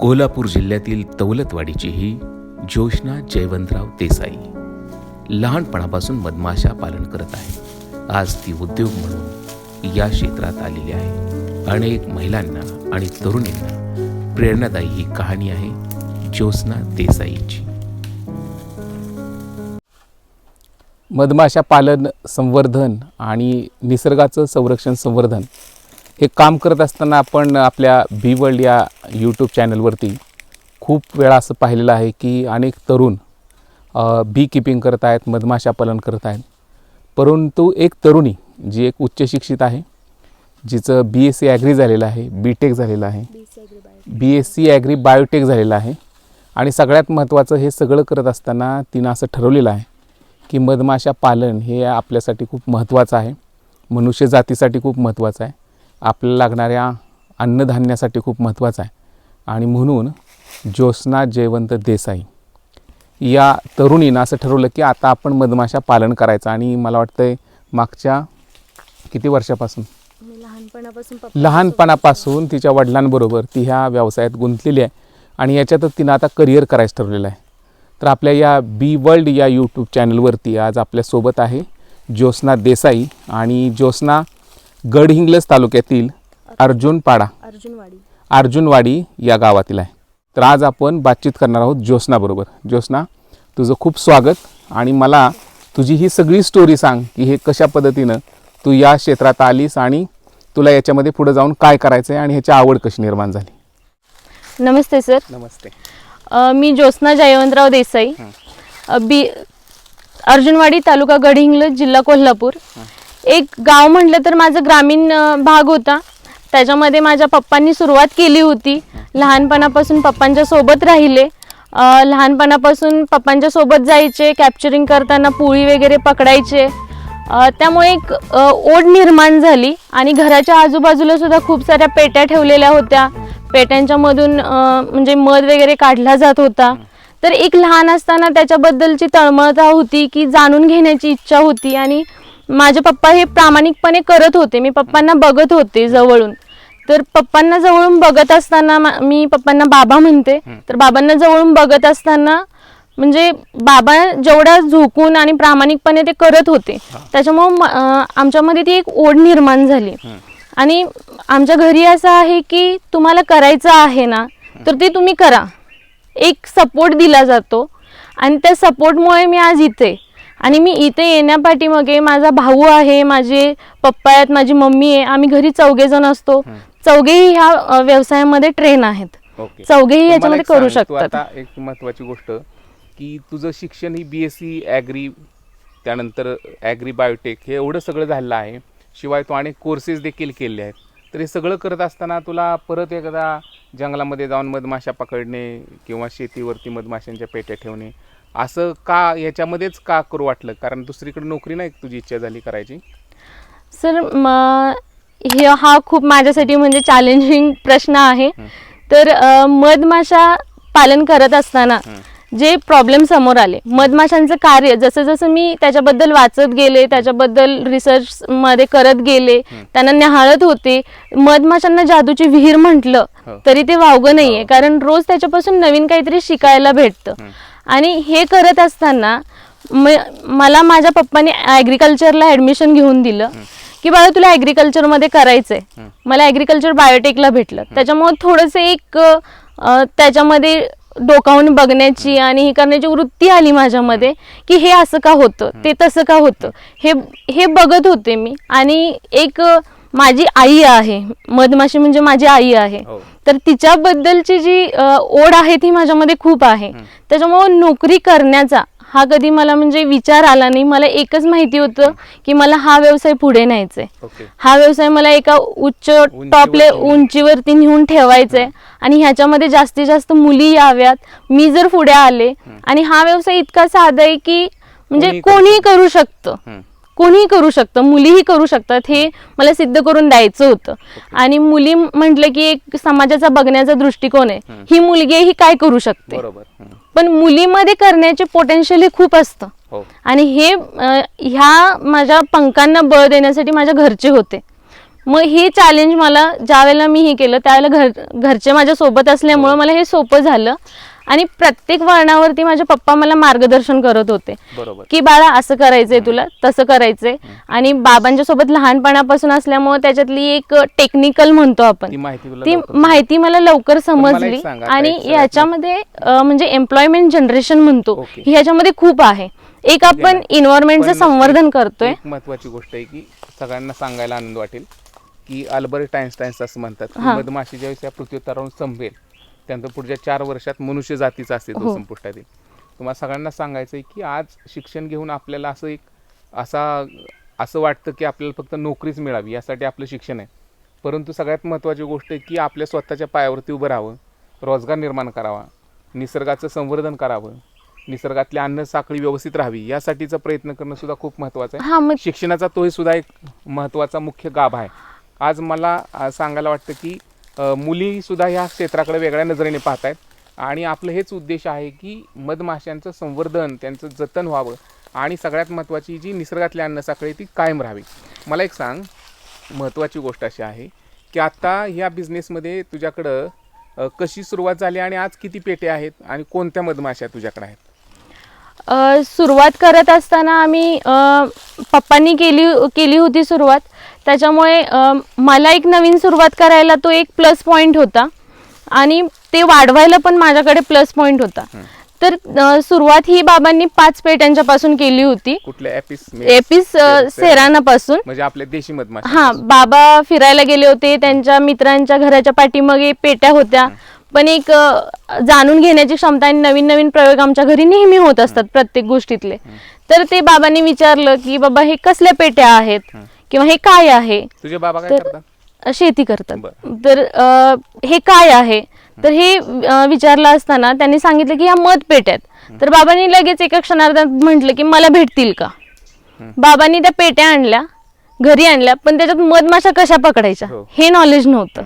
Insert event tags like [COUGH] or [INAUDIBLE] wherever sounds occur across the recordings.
कोल्हापूर जिल्ह्यातील दौलतवाडीची ही ज्योष्णा जयवंतराव देसाई लहानपणापासून मधमाशा पालन करत आहे. आज ती उद्योग म्हणून या क्षेत्रात आलेली आहे. अनेक महिलांना आणि तरुणींना प्रेरणादायी ही कहाणी आहे ज्योत्स्ना देसाईची. मधमाशा पालन संवर्धन आणि निसर्गाचं संरक्षण संवर्धन हे काम करत असताना आपण आपल्या बी वर्ल्ड या यूट्यूब चॅनलवरती खूप वेळा असं पाहिलेलं आहे की अनेक तरुण बी किपिंग करत आहेत मधमाशा पालन करत आहेत. परंतु एक तरुणी जी एक उच्च शिक्षित आहे जिचं बी एस सी ॲग्री झालेलं आहे बी टेक झालेलं आहे B S C agri biotech झालेलं आहे आणि सगळ्यात महत्त्वाचं हे सगळं करत असताना तिनं असं ठरवलेलं आहे की मधमाशा पालन हे आपल्यासाठी खूप महत्त्वाचं आहे. मनुष्य जातीसाठी खूप महत्त्वाचं आहे. आपल्याला लागणाऱ्या अन्नधान्यासाठी खूप महत्त्वाचं आहे. आणि म्हणून ज्योत्स्ना जयवंत देसाई या तरुणीनं असं ठरवलं की आता आपण मधमाशा पालन करायचं. आणि मला वाटतं मागच्या किती वर्षापासून? लहानपणापासून लहानपणापासून तिच्या वडिलांबरोबर ती ह्या व्यवसायात गुंतलेली आहे. आणि याच्यातच तिनं आता करिअर करायचं ठरलेलं आहे. तर आपल्या या बी वर्ल्ड या यूट्यूब चॅनलवरती आज आपल्यासोबत आहे ज्योत्स्ना देसाई आणि ज्योत्स्ना गडहिंग्लज तालुक्यातील अर्जुनपाडा अर्जुनवाडी. अर्जुनवाडी या गावातील आहे. तर आज आपण बातचीत करणार आहोत ज्योत्स्नाबरोबर ज्योत्स्ना तुझं खूप स्वागत आणि मला तुझी ही सगळी स्टोरी सांग की हे कशा पद्धतीनं तू या क्षेत्रात आलीस आणि तुला याच्यामध्ये पुढे जाऊन काय करायचं आहे आणि ह्याची आवड कशी निर्माण झाली? नमस्ते सर नमस्ते. अ, मी ज्योत्स्ना जयवंतराव देसाई अ, बी अर्जुनवाडी तालुका गडहिंग्लज जिल्हा कोल्हापूर. एक गाव म्हटलं तर माझं ग्रामीण अ, भाग होता. त्याच्यामध्ये माझ्या पप्पांनी सुरुवात केली होती. लहानपणापासून पप्पांच्या सोबत राहिले. अ, लहानपणापासून पप्पांच्या सोबत जायचे कॅप्चरिंग करताना पोळी वगैरे पकडायचे. अ, त्यामुळे एक अ, ओढ निर्माण झाली आणि घराच्या आजूबाजूला सुद्धा खूप साऱ्या पेट्या ठेवलेल्या होत्या. पेट्यांच्या मधून म्हणजे मध वगैरे काढला जात होता. तर एक लहान असताना त्याच्याबद्दलची तळमळता होती की जाणून घेण्याची इच्छा होती आणि माझे पप्पा हे प्रामाणिकपणे करत होते. मी पप्पांना बघत होते जवळून. तर पप्पांना जवळून बघत असताना मा- पप्पांना बाबा म्हणते. तर बाबांना जवळून बघत असताना म्हणजे बाबा जेवढ्या झोकून आणि प्रामाणिकपणे ते करत होते. त्याच्यामुळं आमच्यामध्ये ती एक ओढ निर्माण झाली. आणि आमच्या घरी असं आहे की तुम्हाला करायचं आहे ना तर ते तुम्ही करा. एक सपोर्ट दिला जातो आणि त्या सपोर्टमुळे मी आज इथे आणि मी इथे येण्यापाठीमागे माझा भाऊ आहे माझे पप्पा आहेत माझी मम्मी आहे आम्ही घरी चौघे जण असतो. चौघेही ह्या व्यवसायामध्ये ट्रेन आहेत. चौघेही याच्यामध्ये करू शकतात. आता एक महत्वाची गोष्ट की तुझं शिक्षण ही बी एस सी ॲग्री त्यानंतर ॲग्री बायोटेक हे एवढं सगळं झालेलं आहे. शिवाय तू अनेक कोर्सेस देखील केले आहेत. तर हे सगळं करत असताना तुला परत एकदा जंगलामध्ये जाऊन मधमाशा पकडणे किंवा शेतीवरती मधमाशांच्या पेट्या ठेवणे असं का याच्यामध्येच का करू वाटलं? कारण दुसरीकडे नोकरी नाही तुझी इच्छा झाली करायची. सर म हे हा खूप माझ्यासाठी म्हणजे चॅलेंजिंग प्रश्न आहे. तर मधमाशा पालन करत असताना जे प्रॉब्लेम समोर आले. मधमाशांचं कार्य जसं जसं मी त्याच्याबद्दल वाचत गेले त्याच्याबद्दल रिसर्च मध्ये करत गेले त्यांना निहाळत होते मधमाशांना जादूची विहीर म्हटलं हो. तरी ते वावगं नाहीये. कारण रोज त्याच्यापासून नवीन काहीतरी शिकायला भेटतं. आणि हे करत असताना म- मला माझ्या पप्पाने ॲग्रिकल्चरला ॲडमिशन घेऊन दिलं की बाळा तुला ॲग्रिकल्चरमध्ये करायचंय मला ॲग्रिकल्चर बायोटेकला भेटलं. त्याच्यामुळे थोडंसं एक त्याच्यामध्ये डोकावून बघण्याची आणि हे करण्याची वृत्ती आली माझ्यामध्ये की हे असं का होतं? ते तसं का होतं? हे हे बघत होते मी. आणि एक माझी आई आहे. मधमाशी म्हणजे माझी आई आहे. हो. तर तिच्याबद्दलची जी ओढ आहे ती माझ्यामध्ये खूप आहे. त्याच्यामुळे नोकरी करण्याचा हा कधी मला म्हणजे विचार आला नाही. मला एकच माहिती होतं की मला हा व्यवसाय पुढे न्यायचा आहे हा व्यवसाय मला एका उच्च टॉपले उंचीवरती नेऊन ठेवायचा आहे आणि ह्याच्यामध्ये जास्तीत जास्त मुली याव्यात. मी जर पुढे आले आणि हा व्यवसाय इतका साधा आहे की म्हणजे कोणीही करू शकतं. कोणीही करू शकतं. मुलीही करू शकतात. हे मला सिद्ध करून द्यायचं होतं. आणि मुली म्हटलं की एक समाजाचा बघण्याचा दृष्टिकोन आहे. ही मुलगी ही काय करू शकते. पण मुलीमध्ये करण्याचे पोटेन्शियल हे खूप असतं. हो. आणि हे ह्या माझ्या पंखांना बळ देण्यासाठी माझ्या घरचे होते. मग हे चॅलेंज मला ज्या वेळेला मी हे केलं त्यावेळेला घर घरचे माझ्या सोबत असल्यामुळं मला हे सोपं झालं. आणि प्रत्येक वळणावरती माझे पप्पा मला मार्गदर्शन करत होते. की बाळा असं करायचंय तुला तसं करायचंय. आणि बाबांच्या सोबत लहानपणापासून असल्यामुळे त्याच्यातली एक टेक्निकल म्हणतो आपण. ती माहिती मला लवकर समजली. आणि याच्यामध्ये म्हणजे एम्प्लॉयमेंट जनरेशन म्हणतो. ह्याच्यामध्ये खूप आहे. एक आपण ना. इन्व्हायरमेंटचं संवर्धन करतोय. महत्वाची गोष्ट आहे की सगळ्यांना सांगायला आनंद वाटेल. की अल्बर्ट आइन्स्टाईन्स असं म्हणतात. की हा. मधमाशी ज्यावेळेस या पृथ्वी तरावून संपेल त्यानंतर पुढच्या चार वर्षात मनुष्य जातीचा अस्तित्व हो. संपुष्टात येईल. तुम्हाला सगळ्यांना सांगायचं आहे की आज शिक्षण घेऊन आपल्याला असं एक असा असं वाटतं की आपल्याला फक्त नोकरीच मिळावी यासाठी आपलं शिक्षण आहे. परंतु सगळ्यात महत्त्वाची गोष्ट आहे की आपल्या स्वतःच्या पायावरती उभं राहावं रोजगार निर्माण करावा निसर्गाचं संवर्धन करावं निसर्गातली अन्न साखळी व्यवस्थित राहावी यासाठीचा प्रयत्न करणं सुद्धा खूप महत्त्वाचं आहे. हा मग शिक्षणाचा तोही सुद्धा एक महत्त्वाचा मुख्य गाभ आहे. आज मला सांगायला वाटतं की मुलीसुद्धा ह्या क्षेत्राकडे वेगळ्या नजरेने पाहत आहेत आणि आपलं हेच उद्देश आहे की मधमाशांचं संवर्धन त्यांचं जतन व्हावं. आणि सगळ्यात महत्त्वाची जी निसर्गातली अन्नसाखळी ती कायम राहावी. मला एक सांग महत्त्वाची गोष्ट अशी आहे की आत्ता ह्या बिझनेसमध्ये तुझ्याकडं कशी सुरुवात झाली आणि आज किती पेटे आहेत आणि कोणत्या मधमाशा तुझ्याकडे आहेत? सुरुवात करत असताना आम्ही पप्पांनी केली केली होती सुरुवात. त्याच्यामुळे मला एक नवीन सुरुवात करायला तो एक प्लस पॉईंट होता. आणि ते वाढवायला पण माझ्याकडे प्लस पॉईंट होता. तर सुरुवात ही बाबांनी पाच पेट्यांच्या पासून केली होती. कुठल्या एपिस एपिस सेरानापासून. म्हणजे आपले देशी मधमाशा. हा बाबा फिरायला गेले होते. त्यांच्या मित्रांच्या घराच्या पाठीमागे पेट्या होत्या. पण एक जाणून घेण्याची क्षमता आणि नवीन नवीन प्रयोग आमच्या घरी नेहमी होत असतात प्रत्येक गोष्टीतले. तर ते बाबांनी विचारलं की बाबा हे कसल्या पेट्या आहेत? किंवा हे काय आहे? तुझे बाबा काय तर- करतात? शेती करतात. तर अ, हे काय आहे? तर हे अ, विचारलं असताना त्यांनी सांगितलं की ह्या मध पेट्या आहेत तर बाबांनी लगेच एका क्षणार्धात म्हटलं की मला भेटतील का? बाबांनी त्या पेट्या आणल्या घरी आणल्या पण त्याच्यात मधमाशा कशा पकडायच्या? हो. हे नॉलेज नव्हतं.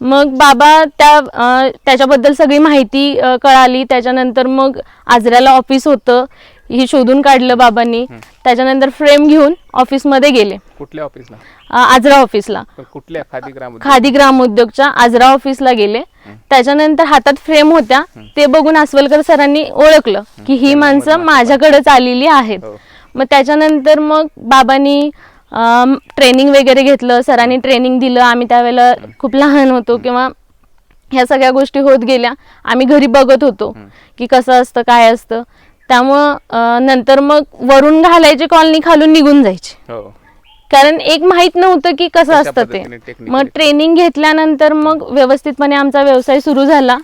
मग बाबा त्या अ, त्याच्याबद्दल सगळी माहिती अ, कळाली. त्याच्यानंतर मग आजऱ्याला ऑफिस होतं. ही शोधून काढलं बाबांनी. त्याच्यानंतर फ्रेम घेऊन ऑफिसमध्ये गेले. कुठल्या ऑफिसला? आजरा ऑफिसला. कुठल्या? खादी ग्राम खादी ग्राम उद्योगच्या आजरा ऑफिसला गेले. त्याच्यानंतर हातात फ्रेम होत्या. ते बघून अस्वलकर सरांनी ओळखलं की ही माणसं माझ्याकडेच आलेली आहेत. हो. मग त्याच्यानंतर मग बाबांनी ट्रेनिंग वगैरे घेतलं. सरांनी ट्रेनिंग दिलं. आम्ही त्यावेळेला खूप लहान होतो किंवा ह्या सगळ्या गोष्टी होत गेल्या. आम्ही घरी बघत होतो की कसं असतं काय असतं. त्यामुळं नंतर मग वरून घालायचे कॉलनी खालून निघून जायचे. हो. कारण एक माहीत नव्हतं की कसं असतं ते. पद्धतीने मग ट्रेनिंग घेतल्यानंतर मग व्यवस्थितपणे आमचा व्यवसाय सुरू झाला.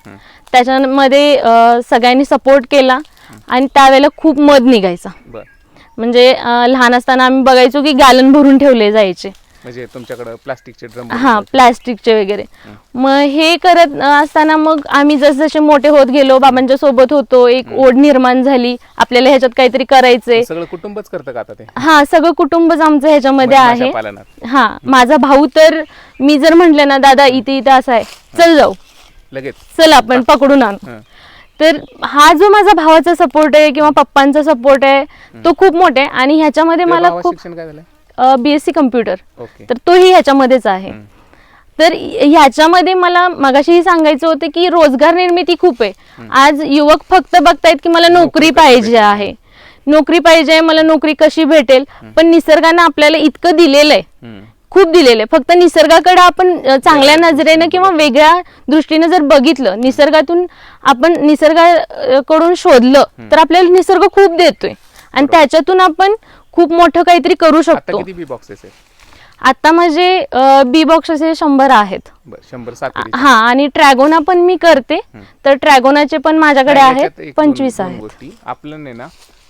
त्याच्यामध्ये अं, सगळ्यांनी सपोर्ट केला आणि त्यावेळेला खूप मध निघायचा. बर. म्हणजे अं, लहान असताना आम्ही बघायचो की गॅलन भरून ठेवले जायचे. म्हणजे तुमच्याकडे प्लास्टिकचे ड्रम हा प्लॅस्टिकचे वगैरे. मग हे करत असताना मग आम्ही जसजसे मोठे होत गेलो बाबांच्या सोबत होतो एक ओढ निर्माण झाली. आपल्याला ह्याच्यात काहीतरी करायचंय. सगळं कुटुंबच करतं का आता ते? हा सगळं कुटुंबच आमचं ह्याच्यामध्ये आहे. पालनात हा माझा भाऊ तर मी जर म्हटलं ना दादा इथे इथे असं आहे. चल जाऊ. लगेच. चल आपण पकडून आणू. तर हा जो माझा भावाचा सपोर्ट आहे किंवा पप्पांचा सपोर्ट आहे तो खूप मोठा आहे. आणि ह्याच्यामध्ये मला खूप शिक्षण काय झालंय बीएससी कम्प्युटर ओके. तर तोही ह्याच्यामध्येच आहे. तर ह्याच्यामध्ये मला मगाशीही सांगायचं होतं की रोजगार निर्मिती खूप आहे. आज युवक फक्त बघतायत की मला नोकरी पाहिजे आहे. नोकरी पाहिजे मला नोकरी कशी भेटेल? पण निसर्गानं आपल्याला इतकं दिलेलं आहे. खूप दिलेलं आहे. फक्त निसर्गाकडे आपण चांगल्या नजरेनं किंवा वेगळ्या दृष्टीनं जर बघितलं निसर्गातून आपण निसर्गाकडून शोधलं तर आपल्याला निसर्ग खूप देतोय. आणि त्याच्यातून आपण खूप मोठं काहीतरी करू आता शकतो. किती बी बॉक्सेस आहेत आता माझे बी बॉक्स असे शंभर आहेत. बर शंभर सात हा आणि ट्रॅगोना पण मी करते. तर ट्रॅगोनाचे पण माझ्याकडे आहेत पंचवीस आहेत. गोष्टी. आपलं नाही ना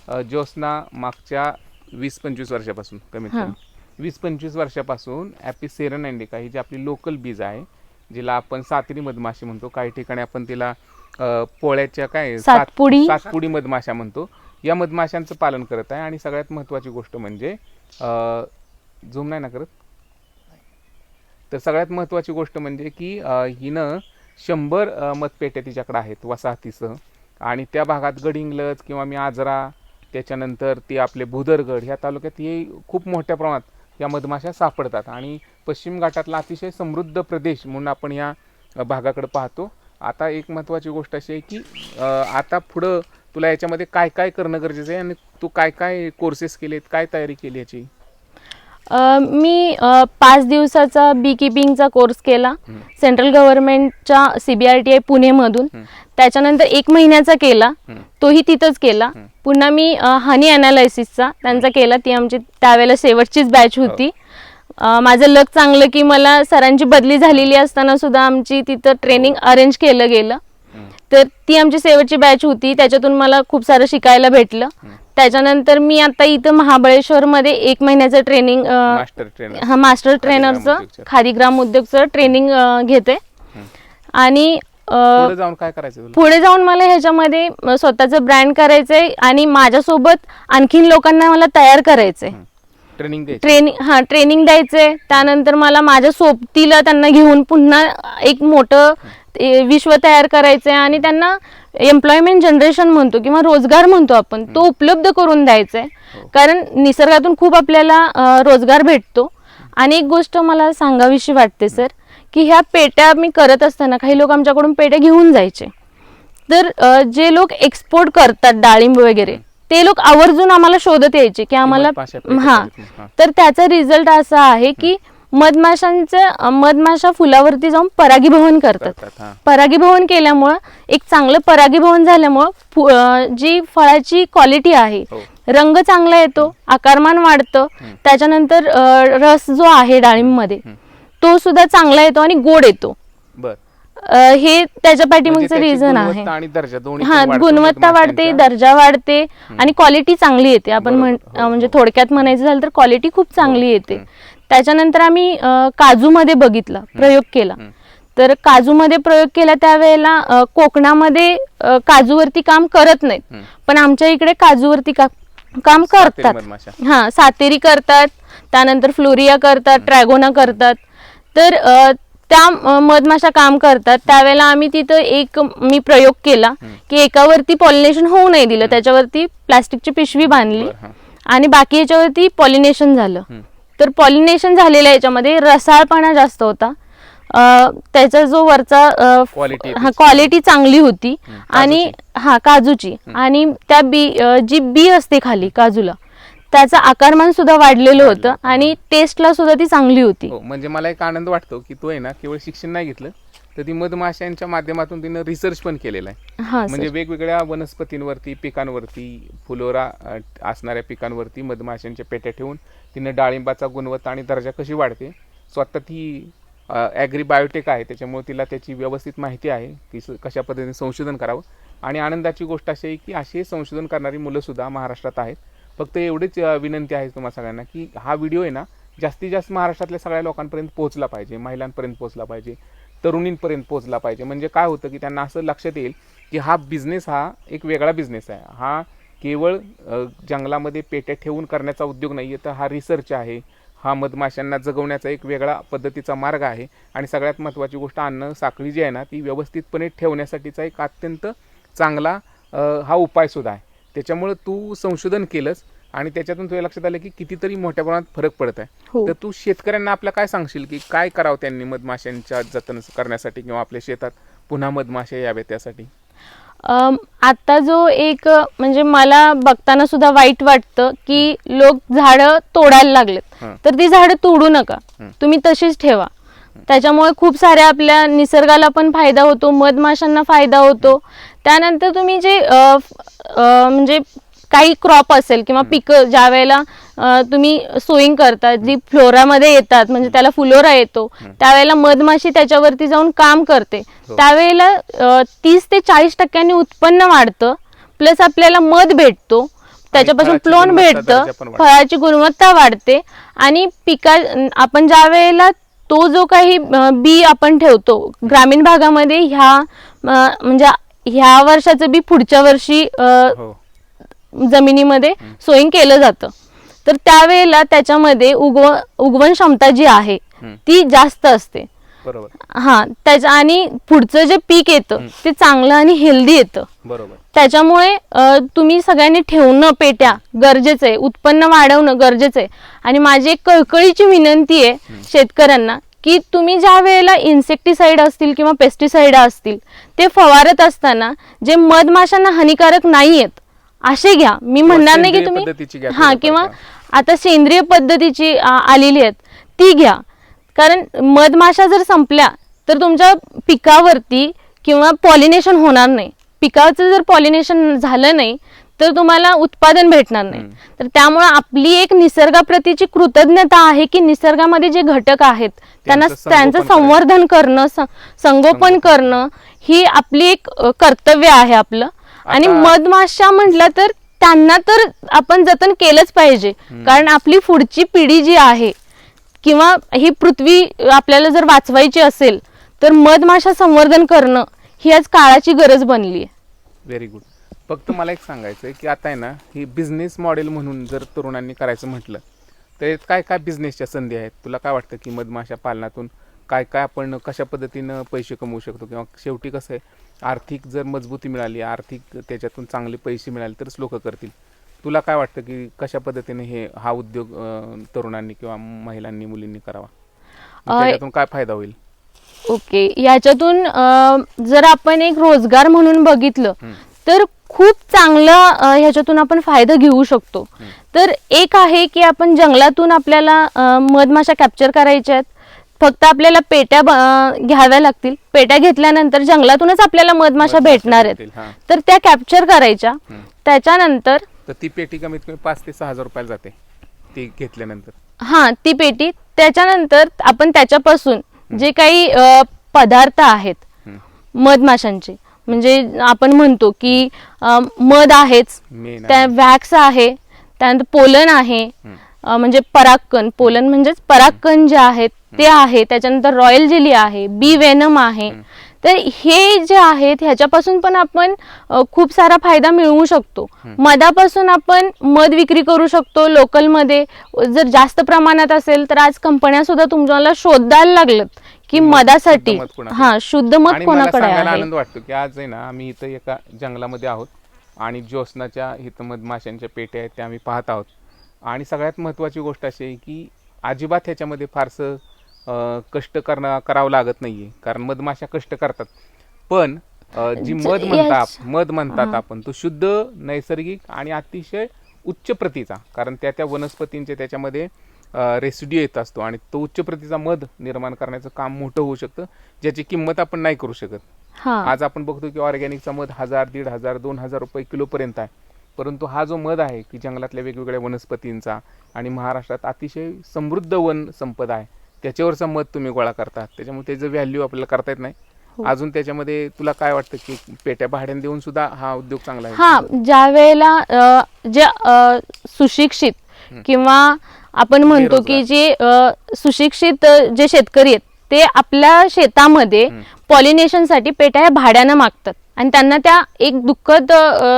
अं, ज्योत्स्ना मागच्या वीस पंचवीस वर्षापासून कमीत कमी. वीस पंचवीस वर्षापासून ॲपी सेरन अँडिका ही जी आपली लोकल बीज आहे जिला आपण सातरी मधमाशी म्हणतो काही ठिकाणी आपण तिला अं, पोळ्याच्या काय सात- सातपुडी. सातपुडी मधमाशा म्हणतो या मधमाशांचं पालन करत आहे. आणि सगळ्यात महत्त्वाची गोष्ट म्हणजे झूम नाही ना करत? तर सगळ्यात महत्त्वाची गोष्ट म्हणजे की हिनं शंभर मतपेट्या तिच्याकडे आहेत वसाहतीसह. आणि त्या भागात गडिंगलज किंवा मी आजरा त्याच्यानंतर ते आपले भुदरगड ह्या तालुक्यात हे खूप मोठ्या प्रमाणात या मधमाशा सापडतात. आणि पश्चिम घाटातला अतिशय समृद्ध प्रदेश म्हणून आपण या भागाकडे पाहतो. आता एक महत्त्वाची गोष्ट अशी आहे की आता पुढं तुला याच्यामध्ये काय काय करणं गरजेचं आहे आणि तू काय काय कोर्सेस केलेत काय तयारी केली याची अ, मी अ, पाच दिवसाचा बी किपिंगचा कोर्स केला हं. सेंट्रल गव्हर्नमेंटच्या C B R T I पुणेमधून हं. त्याच्यानंतर एक महिन्याचा केला हं. तोही तिथंच केला हं. पुन्हा मी अ, हनी अनालायसिसचा त्यांचा केला ती आमची त्यावेळेला शेवटचीच बॅच होती अ, माझं लक चांगलं की मला सरांची बदली झालेली असताना सुद्धा आमची तिथं ट्रेनिंग अरेंज केलं गेलं हं. तर ती आमची शेवटची बॅच होती. त्याच्यातून मला खूप सारं शिकायला भेटलं. त्याच्यानंतर मी आता इथं महाबळेश्वरमध्ये एक महिन्याचं ट्रेनिंग मास्टर ट्रेनर हा मास्टर ट्रेनरचं. खादीग्राम उद्योगचं. ट्रेनिंग घेते. आणि पुढे जाऊन काय करायचं तुला? पुढे जाऊन मला ह्याच्यामध्ये स्वतःचं ब्रँड करायचंय आणि माझ्यासोबत आणखीन लोकांना मला तयार करायचंय. ट्रेनिंग ट्रेनिंग हा ट्रेनिंग द्यायचंय. त्यानंतर मला माझ्या सोबतीला त्यांना घेऊन पुन्हा एक मोठं ते विश्व तयार करायचंय आणि त्यांना एम्प्लॉयमेंट जनरेशन म्हणतो किंवा रोजगार म्हणतो आपण तो उपलब्ध करून द्यायचा आहे कारण निसर्गातून खूप आपल्याला रोजगार भेटतो. आणि एक गोष्ट मला सांगावीशी वाटते सर की ह्या पेट्या मी करत असताना काही लोक आमच्याकडून पेट्या घेऊन जायचे. तर जे लोक एक्सपोर्ट करतात डाळिंब वगैरे ते लोक आवर्जून आम्हाला शोधत यायचे की आम्हाला हा. हा. तर त्याचा रिझल्ट असा आहे की मधमाशांचं मधमाशा फुलावरती जाऊन परागीभवन करतात हा. परागीभवन केल्यामुळं एक चांगलं परागीभवन झाल्यामुळं फु- अं, जी फळाची क्वालिटी आहे हो. रंग चांगला येतो आकारमान वाढतं त्याच्यानंतर अं, रस जो आहे डाळिंबमध्ये तो सुद्धा चांगला येतो आणि गोड येतो बर अं, हे त्याच्या म्हणजे पाठीमागचं त्याची रिझन आहे गुणवत्ता आणि दर्जा दोन्ही हा वाढतो गुणवत्ता वाढते मधमाशांच्या. दर्जा वाढते आणि क्वालिटी चांगली येते आपण बरोबर. म्हण हो, म्हणजे हो. थोडक्यात म्हणायचं झालं तर क्वालिटी खूप चांगली येते. त्याच्यानंतर आम्ही काजूमध्ये बघितला प्रयोग केला. तर काजूमध्ये प्रयोग केला त्यावेळेला कोकणामध्ये काजूवरती काम करत नाहीत. पण आमच्या इकडे काजूवरती का- काम करतात. हा सातेरी करतात त्यानंतर फ्लोरिया करतात ट्रॅगोना करतात. तर त्या मधमाशा काम करतात. त्यावेळेला आम्ही तिथं एक मी प्रयोग केला की एकावरती पॉलिनेशन होऊ नाही दिलं. त्याच्यावरती प्लास्टिकची पिशवी बांधली. आणि बाकी याच्यावरती पॉलिनेशन झालं. तर पॉलिनेशन झालेल्या याच्यामध्ये. रसाळपणा जास्त होता. त्याचा जो वरचा हा. क्वालिटी चांगली होती. आणि हा काजूची. आणि त्या बी जी बी असते खाली काजूला त्याचं आकारमान सुद्धा वाढलेलं होतं. आणि टेस्टला सुद्धा ती चांगली होती. हो म्हणजे मला एक आनंद वाटतो की तो आहे ना केवळ शिक्षण नाही घेतलं तर ती मधमाशांच्या माध्यमातून तिनं रिसर्च पण केलेला आहे. म्हणजे वेगवेगळ्या वनस्पतींवरती पिकांवरती फुलोरा असणाऱ्या पिकांवरती मधमाशांच्या पेट्या ठेवून तिनं डाळिंबाचा गुणवत्ता आणि दर्जा कशी वाढते स्वतः ती ॲग्री बायोटेक आहे त्याच्यामुळे तिला त्याची व्यवस्थित माहिती आहे की कशा पद्धतीने संशोधन करावं. आणि आनंदाची गोष्ट अशी आहे की असे संशोधन करणारी मुलंसुद्धा महाराष्ट्रात आहेत. फक्त एवढीच विनंती आहे तुम्हाला सगळ्यांना की हा व्हिडिओ आहे ना जास्तीत जास्त महाराष्ट्रातल्या सगळ्या लोकांपर्यंत पोहोचला पाहिजे महिलांपर्यंत पोहोचला पाहिजे. तरुणींपर्यंत पोचला पाहिजे. म्हणजे काय होतं की त्यांना असं लक्षात येईल की हा बिझनेस हा एक वेगळा बिझनेस आहे. हा केवळ जंगलामध्ये पेट्या ठेवून करण्याचा उद्योग नाही आहे तर हा रिसर्च आहे. हा मधमाशांना जगवण्याचा एक वेगळा पद्धतीचा मार्ग आहे. आणि सगळ्यात महत्त्वाची गोष्ट अन्न साखळी जी आहे ना ती व्यवस्थितपणे ठेवण्यासाठीचा एक अत्यंत चांगला हा उपायसुद्धा आहे. त्याच्यामुळं तू संशोधन केलंस आणि त्याच्यातून तुझ्या लक्षात आलं की कितीतरी मोठ्या प्रमाणात फरक पडत आहे. हो. तर तू शेतकऱ्यांना आपल्या काय सांगशील की काय करावं त्यांनी मधमाशांच्या जतन करण्यासाठी किंवा आपल्या शेतात पुन्हा मधमाशा याव्या त्यासाठी? आता जो एक म्हणजे मला बघताना सुद्धा वाईट वाटतं की लोक झाडं तोडायला लागलेत. तर ती झाडं तोडू नका. तुम्ही तशीच ठेवा. त्याच्यामुळे खूप साऱ्या आपल्या निसर्गाला पण फायदा होतो मधमाशांना फायदा होतो. त्यानंतर तुम्ही जे म्हणजे काही क्रॉप असेल किंवा पिकं ज्या वेळेला तुम्ही सोईंग करता जी फ्लोरामध्ये येतात म्हणजे त्याला फुलोरा येतो त्यावेळेला मधमाशी त्याच्यावरती जाऊन काम करते. हो. त्यावेळेला तीस ते चाळीस टक्क्यांनी उत्पन्न वाढतं प्लस आपल्याला मध भेटतो. त्याच्यापासून प्लोन भेटतं. फळाची गुणवत्ता वाढते आणि पिका आपण ज्या वेळेला तो जो काही बी आपण ठेवतो ग्रामीण भागामध्ये ह्या म्हणजे ह्या वर्षाचं बी पुढच्या वर्षी हो. जमिनीमध्ये सोईंग केलं जातं. तर त्यावेळेला त्याच्यामध्ये उगव उगवण क्षमता जी आहे. ती जास्त असते. बरोबर. हा त्याच्या आणि पुढचं जे पीक येतं ते चांगलं आणि हेल्दी येतं. बरोबर. त्याच्यामुळे तुम्ही सगळ्यांनी ठेवणं पेट्या गरजेचं आहे उत्पन्न वाढवणं गरजेचं आहे. आणि माझी एक कळकळीची विनंती आहे शेतकऱ्यांना की तुम्ही ज्या वेळेला इन्सेक्टिसाइड असतील किंवा पेस्टिसाइड असतील ते फवारत असताना जे मधमाशांना हानिकारक नाही आहेत असे घ्या. मी म्हणणार नाही की सेंद्रिय पद्धतीची तुम्ही घ्या हा थोडंफार किंवा? आता सेंद्रिय पद्धतीची आ, आलेली आहेत. ती घ्या. कारण मधमाशा जर संपल्या तर तुमच्या पिकावरती किंवा पॉलिनेशन होणार नाही. पिकाचं जर पॉलिनेशन झालं नाही तर तुम्हाला उत्पादन भेटणार नाही. तर त्यामुळे आपली एक निसर्गाप्रतीची कृतज्ञता आहे की निसर्गामध्ये जे घटक आहेत त्यांना त्यांचं त्यांचं संगोपन संवर्धन करणं स- संगोपन. करणं ही आपली एक अ, कर्तव्य आहे आपलं. आणि मधमाशा म्हटलं तर त्यांना तर आपण जतन केलंच पाहिजे. कारण आपली पुढची पिढी जी आहे किंवा ही पृथ्वी आपल्याला जर वाचवायची असेल तर मधमाशा संवर्धन करणं ही आज काळाची गरज बनली आहे व्हेरी गुड फक्त मला एक सांगायचं आहे की आता आहे ना ही बिझनेस मॉडेल म्हणून जर तरुणांनी करायचं म्हटलं तर काय काय बिझनेसच्या संधी आहेत? तुला काय वाटतं की मधमाशा पालनातून काय काय आपण कशा पद्धतीनं पैसे कमवू शकतो? किंवा शेवटी कसं आहे आर्थिक जर मजबूती मिळाली आर्थिक त्याच्यातून चांगले पैसे मिळाले तरच लोक करतील. तुला काय वाटतं की कशा पद्धतीने हे हा उद्योग तरुणांनी किंवा महिलांनी मुलींनी करावा? त्याच्यातून काय फायदा होईल? ओके. याच्यातून जर आपण एक रोजगार म्हणून बघितलं तर खूप चांगला ह्याच्यातून आपण फायदा घेऊ शकतो. तर एक आहे की आपण जंगलातून आपल्याला मधमाशा कॅप्चर करायच्या आहेत. फक्त आपल्याला पेट्या घ्याव्या लागतील. पेट्या घेतल्यानंतर जंगलातूनच आपल्याला मधमाशा भेटणार आहेत. तर त्या कॅप्चर करायच्या. त्याच्यानंतर तर ती पेटी कमीत कमी पाच ते सहा हजार रुपयाला जाते ती घेतल्यानंतर. हा ती पेटी. त्याच्यानंतर आपण त्याच्यापासून जे काही पदार्थ आहेत. मधमाशांचे. म्हणजे आपण म्हणतो की मध आहेच त्या वॅक्स आहे त्यानंतर पोलन आहे म्हणजे परागकण पोलन म्हणजेच परागकण जे आहेत ते आहे. त्याच्यानंतर रॉयल जेली आहे बी वेनम आहे. तर हे जे आहेत ह्याच्यापासून पण आपण खूप सारा फायदा मिळवू शकतो. मधापासून आपण मध विक्री करू शकतो लोकलमध्ये. जर जास्त प्रमाणात असेल तर आज कंपन्या सुद्धा तुम्हाला शोधायला लागलेत की मधासाठी? हा शुद्ध मध कोणाकडे आनंद वाटतो की आज आहे ना आम्ही इथं एका जंगलामध्ये आहोत आणि ज्योत्स्नाच्या इथं मधमाशांच्या पेट्या आहेत त्या आम्ही पाहत आहोत. आणि सगळ्यात महत्त्वाची गोष्ट अशी आहे की अजिबात ह्याच्यामध्ये फारसं कष्ट करणं करावं लागत नाहीये. कारण मधमाशा कष्ट करतात. पण जी ज- मध म्हणता याच- मध म्हणतात आपण तो शुद्ध नैसर्गिक आणि अतिशय उच्च प्रतीचा. कारण त्या त्या वनस्पतींचे त्याच्यामध्ये रेसिड्यू येत असतो आणि तो उच्च प्रतीचा मध निर्माण करण्याचं काम मोठं होऊ शकतं ज्याची किंमत आपण नाही करू शकत. हा. आज आपण बघतो की ऑर्गॅनिकचा मध हजार दीड हजार दोन हजार रुपये किलोपर्यंत आहे. परंतु हा जो मध आहे की जंगलातल्या वेगवेगळ्या वनस्पतींचा आणि महाराष्ट्रात अतिशय समृद्ध वन संपदा आहे त्याच्यावरचा मध तुम्ही गोळा करता. त्याच्यामुळे त्याचं व्हॅल्यू आपल्याला करता येत नाही. अजून त्याच्यामध्ये तुला काय वाटतं की पेट्या भाड्याने देऊन सुद्धा हा उद्योग चांगला आहे? हा ज्या वेळेला जे सुशिक्षित किंवा आपण म्हणतो की जे सुशिक्षित जे शेतकरी आहेत ते आपल्या शेतामध्ये पॉलिनेशनसाठी पेट्या ह्या भाड्यानं मागतात. आणि त्यांना त्या एक दुःखद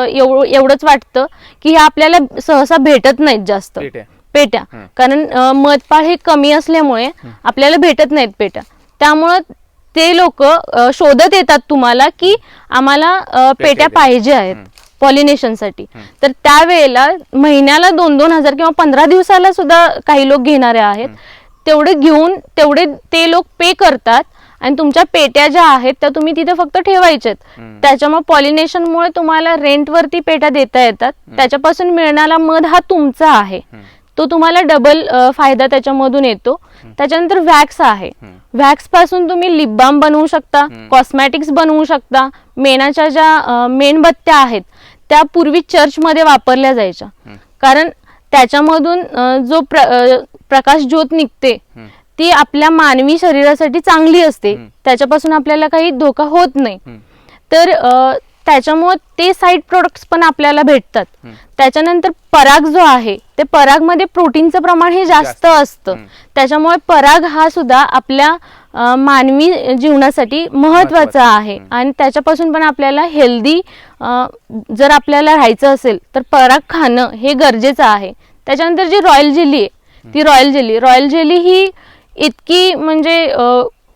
एव- एवढंच वाटतं की ह्या आपल्याला सहसा भेटत नाहीत जास्त. पेट्या. हं. कारण अ, मतपाळ हे कमी असल्यामुळे आपल्याला भेटत नाहीत पेट्या. त्यामुळं ते लोक शोधत येतात तुम्हाला की आम्हाला पेट्या. पाहिजे आहेत पॉलिनेशनसाठी. तर त्यावेळेला महिन्याला दोन दोन हजार किंवा पंधरा दिवसाला सुद्धा काही लोक घेणारे आहेत. तेवढे घेऊन तेवढे ते लोक पे करतात. आणि तुमच्या पेट्या ज्या आहेत त्या तुम्ही तिथे फक्त ठेवायच्यात. त्याच्यामुळे पॉलिनेशनमुळे तुम्हाला रेंटवरती पेट्या देता येतात. त्याच्यापासून मिळणारा मध हा तुमचा आहे. तो तुम्हाला डबल फायदा त्याच्यामधून येतो. त्याच्यानंतर वॅक्स आहे. वॅक्सपासून तुम्ही लिप बाम बनवू शकता कॉस्मॅटिक्स बनवू शकता मेणाच्या ज्या मेणबत्त्या आहेत त्या पूर्वी चर्चमध्ये वापरल्या जायच्या. कारण त्याच्यामधून जो प्र प्रकाश ज्योत निघते ती आपल्या मानवी शरीरासाठी चांगली असते. त्याच्यापासून आपल्याला काही धोका होत नाही. तर त्याच्यामुळे ते साईड प्रोडक्ट्स पण आपल्याला भेटतात. त्याच्यानंतर पराग जो आहे ते परागमध्ये प्रोटीनचं प्रमाण हे जास्त असतं. त्याच्यामुळे पराग हा सुद्धा आपल्या मानवी जीवनासाठी महत्त्वाचा आहे. आणि त्याच्यापासून पण आपल्याला हेल्दी जर आपल्याला राहायचं असेल तर पराग खाणं हे गरजेचं आहे. त्याच्यानंतर जी रॉयल जेली आहे ती रॉयल जेली रॉयल जेली ही इतकी म्हणजे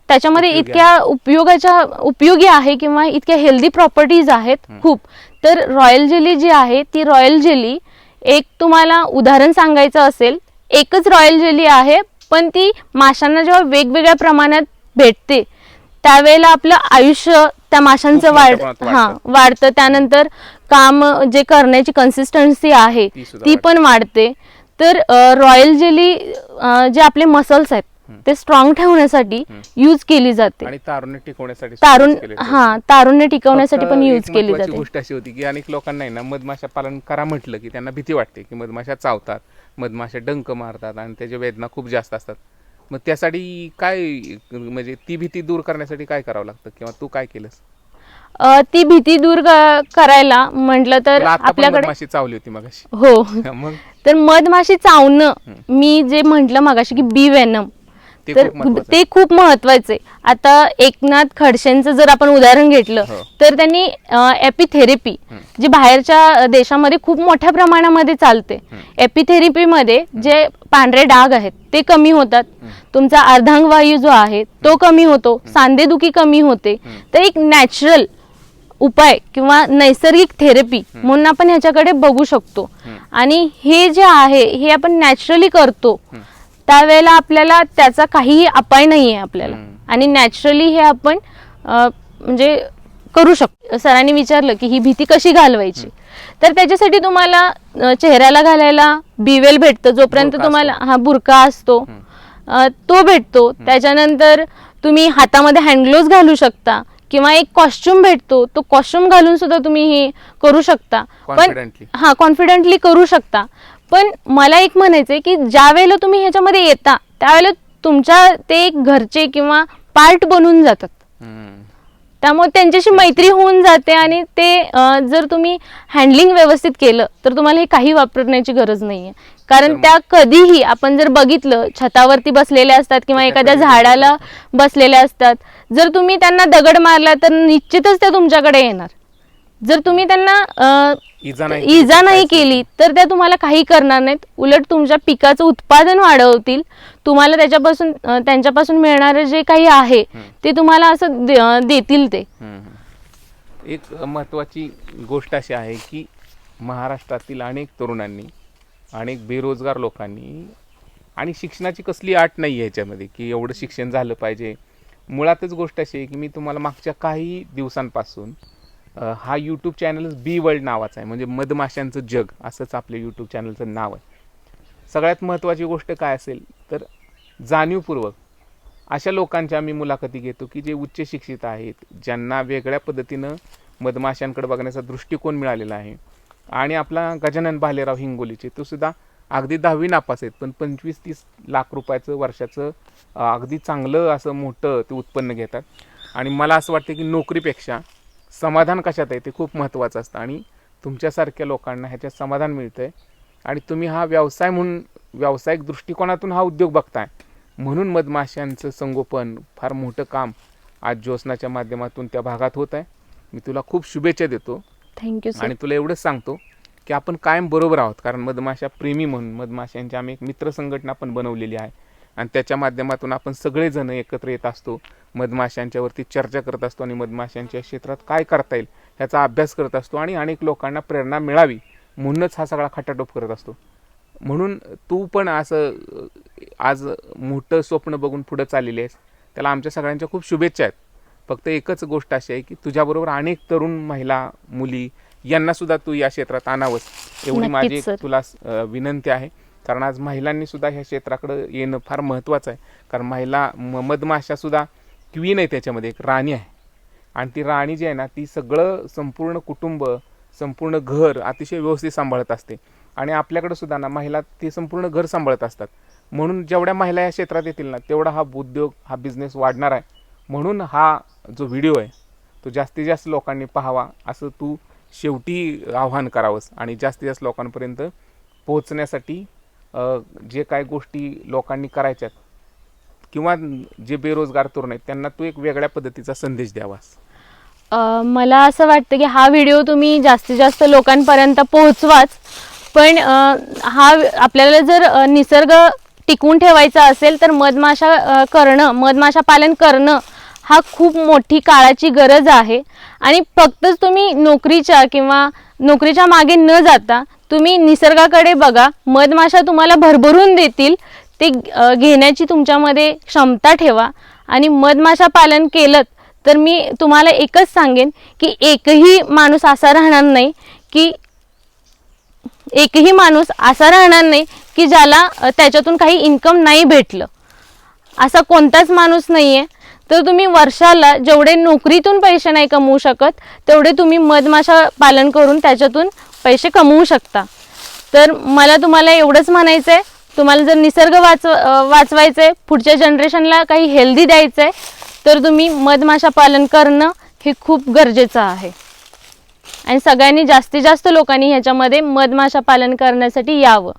त्याच्यामध्ये इतक्या उपयोगाच्या उपयोगी आहे किंवा इतक्या हेल्दी प्रॉपर्टीज आहेत खूप. तर रॉयल जेली जी आहे ती रॉयल जेली एक तुम्हाला उदाहरण सांगायचं असेल एकच रॉयल जेली आहे पण ती माशांना जेव्हा वेगवेगळ्या प्रमाणात भेटते त्यावेळेला आपलं आयुष्य त्या माशांचं वाढ हा वाढतं. त्यानंतर काम जे करण्याची कन्सिस्टन्सी आहे ती. पण वाढते. तर रॉयल जेली जे आपले मसल्स आहेत ते स्ट्रॉंग ठेवण्यासाठी यूज केली जाते. आणि तारुण्य टिकवण्यासाठी तारुण. हा तारुण्य टिकवण्यासाठी पण यूज केली जाते. गोष्ट अशी होती की अनेक लोकांना ना मधमाशा पालन करा म्हटलं की त्यांना भीती वाटते की मधमाशा चावतात मधमाशा डंक मारतात आणि त्याच्या वेदना खूप जास्त असतात. मग त्यासाठी काय म्हणजे ती भीती दूर करण्यासाठी काय करावं लागतं किंवा तू काय केलंस? ती भीती दूर करायला म्हटलं तर आपल्याकडे मधमाशी चावली होती मगाशी. हो. [LAUGHS] तर मधमाशी चावणं मी जे म्हंटल मगाशी की बी वेनम. तर ते खूप महत्त्वाचे आता एकनाथ खडसेंचं जर आपण उदाहरण घेतलं हो. तर त्यांनी एपिथेरपी जी बाहेरच्या देशामध्ये खूप मोठ्या प्रमाणामध्ये चालते. एपिथेरपीमध्ये जे पांढरे डाग आहेत ते कमी होतात. तुमचा अर्धांगवायू जो आहे तो कमी होतो. सांधेदुखी कमी होते. तर एक नॅचरल उपाय किंवा नैसर्गिक थेरपी म्हणून आपण ह्याच्याकडे बघू शकतो. आणि हे जे आहे हे आपण नॅचरली करतो. त्यावेळेला आपल्याला त्याचा काहीही अपाय नाही आहे आपल्याला आणि नॅचरली हे आपण म्हणजे करू शकतो. सरांनी विचारलं की ही भीती कशी घालवायची? तर त्याच्यासाठी तुम्हाला चेहऱ्याला घालायला बिवेल भेटतं. जोपर्यंत तुम्हाला हा बुरका असतो तो भेटतो. त्याच्यानंतर तुम्ही हातामध्ये हँडग्लोव्स घालू शकता किंवा एक कॉस्ट्युम भेटतो. तो कॉस्ट्युम घालून सुद्धा तुम्ही हे करू शकता. पण. हा कॉन्फिडेंटली करू शकता. पण मला एक म्हणायचंय की ज्या वेळेला तुम्ही ह्याच्यामध्ये येता त्यावेळेला तुमच्या ते एक घरचे किंवा पार्ट बनून जातात. त्यामुळे त्यांच्याशी मैत्री होऊन जाते आणि ते जर तुम्ही हँडलिंग व्यवस्थित केलं तर तुम्हाला हे काही वापरण्याची गरज नाहीये. कारण त्या कधीही आपण जर बघितलं छतावरती बसलेल्या असतात किंवा एखाद्या झाडाला बसलेल्या असतात जर तुम्ही त्यांना दगड मारला तर निश्चितच त्या तुमच्याकडे येणार. जर तुम्ही त्यांना अं, इजा नाही केली इजा तर नाही काय केली. तर त्या तुम्हाला काही करणार नाहीत. उलट तुमच्या पिकाचं उत्पादन वाढवतील. तुम्हाला त्याच्यापासून अं, त्यांच्यापासून मिळणारं जे काही आहे ते तुम्हाला असं दे- अं, देतील ते. हम्म. एक महत्त्वाची गोष्ट अशी आहे की महाराष्ट्रातील अनेक तरुणांनी अनेक बेरोजगार लोकांनी आणि शिक्षणाची कसली आट नाही आहे ह्याच्यामध्ये की एवढं शिक्षण झालं पाहिजे. मुळातच गोष्ट अशी आहे की मी तुम्हाला मागच्या काही दिवसांपासून हा यूट्यूब चॅनलच बी वर्ल्ड नावाचा आहे. म्हणजे मधमाशांचं जग असंच आपल्या यूट्यूब चॅनलचं नाव आहे. सगळ्यात महत्त्वाची गोष्ट काय असेल तर जाणीवपूर्वक अशा लोकांच्या मी मुलाखती घेतो की जे उच्च शिक्षित आहेत ज्यांना वेगळ्या पद्धतीनं मधमाशांकडे बघण्याचा दृष्टिकोन मिळालेला आहे. आणि आपला गजानन भालेराव हिंगोलीचे तो सुद्धा अगदी दहावी नापास आहेत पण पंचवीस तीस लाख रुपयाचं वर्षाचं अगदी चांगलं असं मोठं ते उत्पन्न घेतात. आणि मला असं वाटतं की नोकरीपेक्षा समाधान कशात आहे ते खूप महत्त्वाचं असतं. आणि तुमच्यासारख्या लोकांना ह्याच्यात समाधान मिळतं आहे आणि तुम्ही हा व्यवसाय म्हणून व्यावसायिक दृष्टिकोनातून हा उद्योग बघताय. म्हणून मधमाशांचं संगोपन फार मोठं काम आज ज्योत्स्नाच्या माध्यमातून त्या भागात होत आहे मी तुला खूप शुभेच्छा देतो. थँक्यू आणि तुला एवढंच सांगतो की आपण कायम बरोबर आहोत. कारण मधमाशा प्रेमी म्हणून मधमाशांची आम्ही एक मित्र संघटना पण बनवलेली आहे. आणि त्याच्या माध्यमातून आपण सगळेजण एकत्र येत असतो. मधमाशांच्यावरती चर्चा करत असतो आणि मधमाशांच्या क्षेत्रात काय करता येईल ह्याचा अभ्यास करत असतो आणि अनेक लोकांना प्रेरणा मिळावी म्हणूनच हा सगळा खटाटोप करत असतो. म्हणून तू पण असं आज मोठं स्वप्न बघून पुढं चाललेली आहेस. त्याला आमच्या सगळ्यांच्या खूप शुभेच्छा आहेत. फक्त एकच गोष्ट अशी आहे की तुझ्याबरोबर अनेक तरुण महिला मुली यांना सुद्धा तू या क्षेत्रात आणावंस. एवढी माझी. तुला विनंती आहे. कारण आज महिलांनी सुद्धा ह्या क्षेत्राकडे येणं फार महत्त्वाचं आहे. कारण महिला म- मधमाशा सुद्धा क्वीन आहे त्याच्यामध्ये एक राणी आहे. आणि ती राणी जी आहे ना ती सगळं संपूर्ण कुटुंब संपूर्ण घर अतिशय व्यवस्थित सांभाळत असते. आणि आपल्याकडे सुद्धा ना महिला ते संपूर्ण घर सांभाळत असतात. म्हणून जेवढ्या महिला या क्षेत्रात येतील ना तेवढा हा उद्योग हा बिझनेस वाढणार आहे. म्हणून हा जो व्हिडिओ आहे तो जास्तीत जास्त लोकांनी पाहावा असं तू शेवटी आव्हान करावंस. आणि जास्तीत जास्त लोकांपर्यंत पोहोचण्यासाठी जे काय गोष्टी लोकांनी करायच्यात किंवा जे बेरोजगार तरुण आहेत त्यांना तू एक वेगळ्या पद्धतीचा संदेश द्यावास. मला असं वाटतं की हा व्हिडिओ तुम्ही जास्तीत जास्त लोकांपर्यंत पोहोचवाच. पण हा आपल्याला जर निसर्ग टिकवून ठेवायचा असेल तर मधमाशा करणं मधमाशा पालन करणं हा खूप मोठी काळाची गरज आहे. आणि फक्तच तुम्ही नोकरीच्या किंवा नोकरीच्या मागे न जाता तुम्ही निसर्गाकडे बघा. मधमाशा तुम्हाला भरभरून देतील. ते घेण्याची तुमच्यामध्ये क्षमता ठेवा आणि मधमाशा पालन केलं तर मी तुम्हाला एकच सांगेन की एकही माणूस असा राहणार नाही की एकही माणूस असा राहणार नाही की ज्याला त्याच्यातून काही इन्कम नाही भेटलं. असा कोणताच माणूस नाही आहे तर तुम्ही वर्षाला जेवढे नोकरीतून पैसे नाही कमवू शकत तेवढे तुम्ही मधमाशा पालन करून त्याच्यातून पैसे कमवू शकता. तर मला तुम्हाला एवढंच म्हणायचं आहे तुम्हाला जर निसर्ग वाचव वाचवायचं आहे पुढच्या जनरेशनला काही हेल्दी द्यायचं आहे तर तुम्ही मधमाशा पालन करणं हे खूप गरजेचं आहे. आणि सगळ्यांनी जास्तीत जास्त लोकांनी ह्याच्यामध्ये मधमाशा पालन करण्यासाठी यावं.